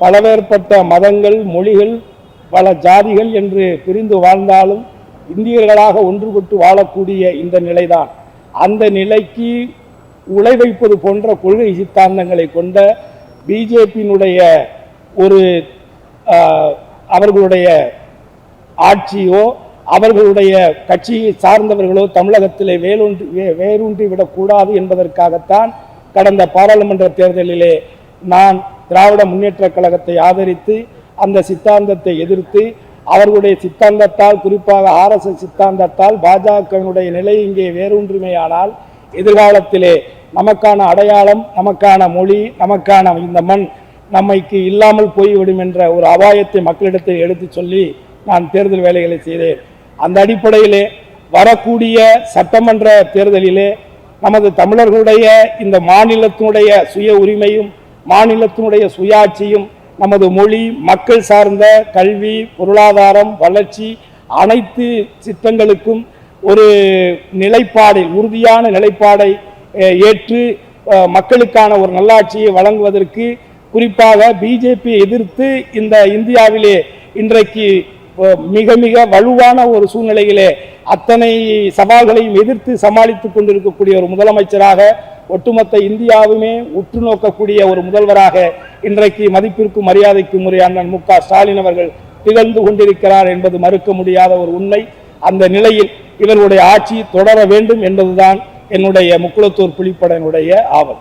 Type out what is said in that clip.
பலவேற்பட்ட மதங்கள் மொழிகள் பல ஜாதிகள் என்று பிரிந்து வாழ்ந்தாலும் இந்தியர்களாக ஒன்றுபட்டு வாழக்கூடிய இந்த நிலைதான். அந்த நிலைக்கு உழை வைப்பது போன்ற கொள்கை சித்தாந்தங்களை கொண்ட பிஜேபியினுடைய ஒரு அவர்களுடைய ஆட்சியோ அவர்களுடைய கட்சியை சார்ந்தவர்களோ தமிழகத்திலே வேலூன்றி வே- வேரூன்றி விடக்கூடாது என்பதற்காகத்தான் கடந்த பாராளுமன்ற தேர்தலிலே நான் திராவிட முன்னேற்ற கழகத்தை ஆதரித்து அந்த சித்தாந்தத்தை எதிர்த்து அவர்களுடைய சித்தாந்தத்தால் குறிப்பாக ஆர்எஸ்எஸ் சித்தாந்தத்தால் பாஜகவினுடைய நிலை இங்கே வேரூன்றுமையானால் எதிர்காலத்திலே நமக்கான அடையாளம் நமக்கான மொழி நமக்கான இந்த மண் நம்மைக்கு இல்லாமல் போய்விடும் என்ற ஒரு அபாயத்தை மக்களிடத்தில் எடுத்துச் சொல்லி நான் தேர்தல் வேலைகளை செய்தேன். அந்த அடிப்படையிலே வரக்கூடிய சட்டமன்ற தேர்தலிலே நமது தமிழர்களுடைய இந்த மாநிலத்தினுடைய சுய உரிமையும் மாநிலத்தினுடைய சுயாட்சியும் நமது மொழி மக்கள் சார்ந்த கல்வி பொருளாதாரம் வளர்ச்சி அனைத்து சித்தங்களுக்கும் ஒரு நிலைப்பாடை உறுதியான நிலைப்பாடை ஏற்று மக்களுக்கான ஒரு நல்லாட்சியை வழங்குவதற்கு குறிப்பாக பிஜேபி எதிர்த்து இந்த இந்தியாவிலே இன்றைக்கு மிக மிக வலுவான ஒரு சூழ்நிலையிலே அத்தனை சவால்களையும் எதிர்த்து சமாளித்துக் கொண்டிருக்கக்கூடிய ஒரு முதலமைச்சராக ஒட்டுமொத்த இந்தியாவுமே உற்று நோக்கக்கூடிய ஒரு முதல்வராக இன்றைக்கு மதிப்பிற்கும் மரியாதைக்கும் முறை அண்ணன் மு க ஸ்டாலின் அவர்கள் திகழ்ந்து கொண்டிருக்கிறார் என்பது மறுக்க முடியாத ஒரு உண்மை. அந்த நிலையில் இவர்களுடைய ஆட்சி தொடர வேண்டும் என்பதுதான் என்னுடைய முக்குளத்தூர் புலிப்படையினுடைய ஆவல்.